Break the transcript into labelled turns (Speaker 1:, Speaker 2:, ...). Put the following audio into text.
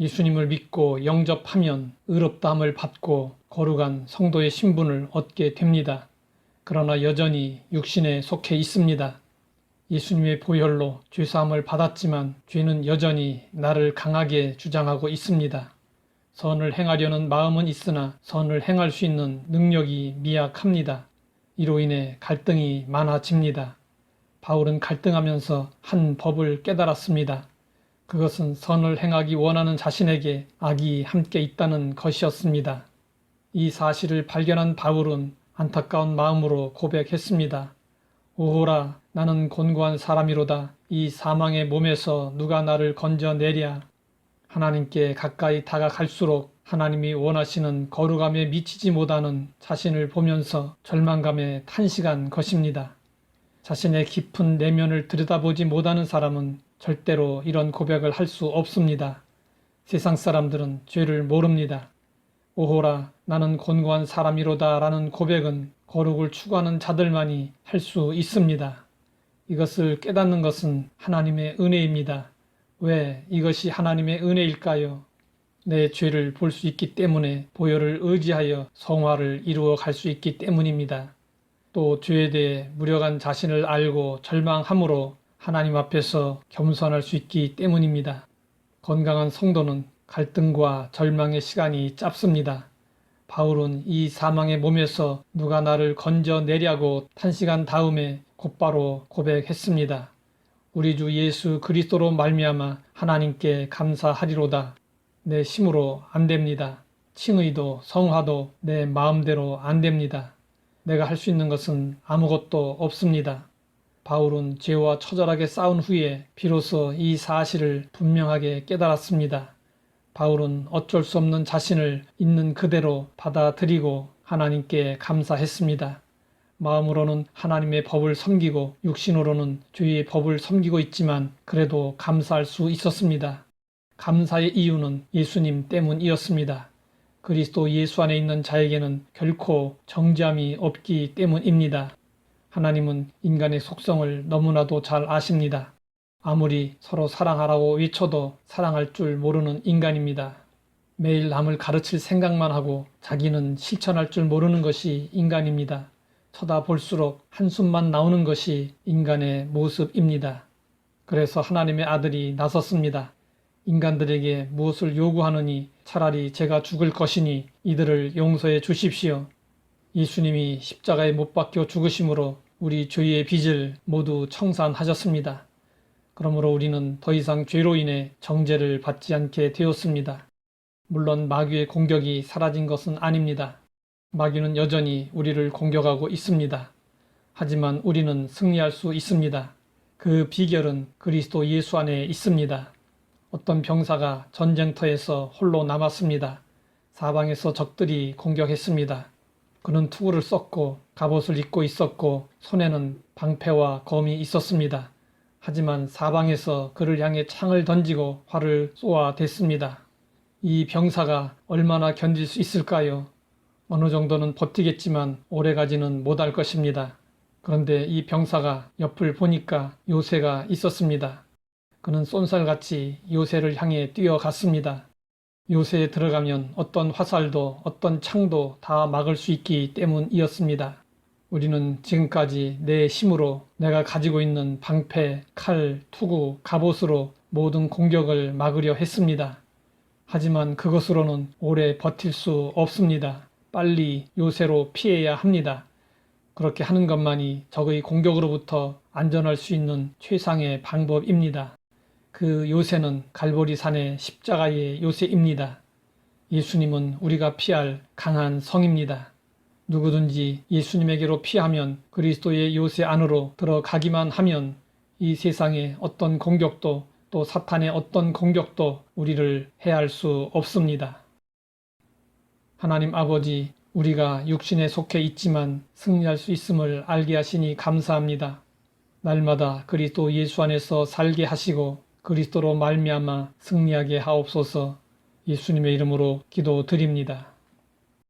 Speaker 1: 예수님을 믿고 영접하면 의롭다함을 받고 거룩한 성도의 신분을 얻게 됩니다. 그러나 여전히 육신에 속해 있습니다. 예수님의 보혈로 죄사함을 받았지만 죄는 여전히 나를 강하게 주장하고 있습니다. 선을 행하려는 마음은 있으나 선을 행할 수 있는 능력이 미약합니다. 이로 인해 갈등이 많아집니다. 바울은 갈등하면서 한 법을 깨달았습니다. 그것은 선을 행하기 원하는 자신에게 악이 함께 있다는 것이었습니다. 이 사실을 발견한 바울은 안타까운 마음으로 고백했습니다. 오호라, 나는 곤고한 사람이로다. 이 사망의 몸에서 누가 나를 건져내랴. 하나님께 가까이 다가갈수록 하나님이 원하시는 거룩함에 미치지 못하는 자신을 보면서 절망감에 탄식한 것입니다. 자신의 깊은 내면을 들여다보지 못하는 사람은 절대로 이런 고백을 할 수 없습니다. 세상 사람들은 죄를 모릅니다. 오호라, 나는 곤고한 사람이로다 라는 고백은 거룩을 추구하는 자들만이 할 수 있습니다. 이것을 깨닫는 것은 하나님의 은혜입니다. 왜 이것이 하나님의 은혜일까요? 내 죄를 볼 수 있기 때문에 보혈을 의지하여 성화를 이루어 갈 수 있기 때문입니다. 또 죄에 대해 무력한 자신을 알고 절망함으로 하나님 앞에서 겸손할 수 있기 때문입니다. 건강한 성도는 갈등과 절망의 시간이 짧습니다. 바울은 이 사망의 몸에서 누가 나를 건져내려고 탄식한 다음에 곧바로 고백했습니다. 우리 주 예수 그리스도로 말미암아 하나님께 감사하리로다. 내 힘으로 안 됩니다. 칭의도 성화도 내 마음대로 안 됩니다. 내가 할 수 있는 것은 아무것도 없습니다. 바울은 죄와 처절하게 싸운 후에 비로소 이 사실을 분명하게 깨달았습니다. 바울은 어쩔 수 없는 자신을 있는 그대로 받아들이고 하나님께 감사했습니다. 마음으로는 하나님의 법을 섬기고 육신으로는 죄의 법을 섬기고 있지만 그래도 감사할 수 있었습니다. 감사의 이유는 예수님 때문이었습니다. 그리스도 예수 안에 있는 자에게는 결코 정죄함이 없기 때문입니다. 하나님은 인간의 속성을 너무나도 잘 아십니다. 아무리 서로 사랑하라고 외쳐도 사랑할 줄 모르는 인간입니다. 매일 남을 가르칠 생각만 하고 자기는 실천할 줄 모르는 것이 인간입니다. 쳐다볼수록 한숨만 나오는 것이 인간의 모습입니다. 그래서 하나님의 아들이 나섰습니다. 인간들에게 무엇을 요구하느니 차라리 제가 죽을 것이니 이들을 용서해 주십시오. 예수님이 십자가에 못 박혀 죽으심으로 우리 죄의 빚을 모두 청산하셨습니다. 그러므로 우리는 더 이상 죄로 인해 정죄를 받지 않게 되었습니다. 물론 마귀의 공격이 사라진 것은 아닙니다. 마귀는 여전히 우리를 공격하고 있습니다. 하지만 우리는 승리할 수 있습니다. 그 비결은 그리스도 예수 안에 있습니다. 어떤 병사가 전쟁터에서 홀로 남았습니다. 사방에서 적들이 공격했습니다. 그는 투구를 썼고 갑옷을 입고 있었고 손에는 방패와 검이 있었습니다. 하지만 사방에서 그를 향해 창을 던지고 활을 쏘아댔습니다. 이 병사가 얼마나 견딜 수 있을까요? 어느 정도는 버티겠지만 오래가지는 못할 것입니다. 그런데 이 병사가 옆을 보니까 요새가 있었습니다. 그는 쏜살같이 요새를 향해 뛰어갔습니다. 요새에 들어가면 어떤 화살도 어떤 창도 다 막을 수 있기 때문이었습니다. 우리는 지금까지 내 힘으로 내가 가지고 있는 방패, 칼, 투구, 갑옷으로 모든 공격을 막으려 했습니다. 하지만 그것으로는 오래 버틸 수 없습니다. 빨리 요새로 피해야 합니다. 그렇게 하는 것만이 적의 공격으로부터 안전할 수 있는 최상의 방법입니다. 그 요새는 갈보리 산의 십자가의 요새입니다. 예수님은 우리가 피할 강한 성입니다. 누구든지 예수님에게로 피하면 그리스도의 요새 안으로 들어가기만 하면 이 세상의 어떤 공격도 또 사탄의 어떤 공격도 우리를 해할 수 없습니다. 하나님 아버지, 우리가 육신에 속해 있지만 승리할 수 있음을 알게 하시니 감사합니다. 날마다 그리스도 예수 안에서 살게 하시고 그리스도로 말미암아 승리하게 하옵소서 예수님의 이름으로 기도드립니다.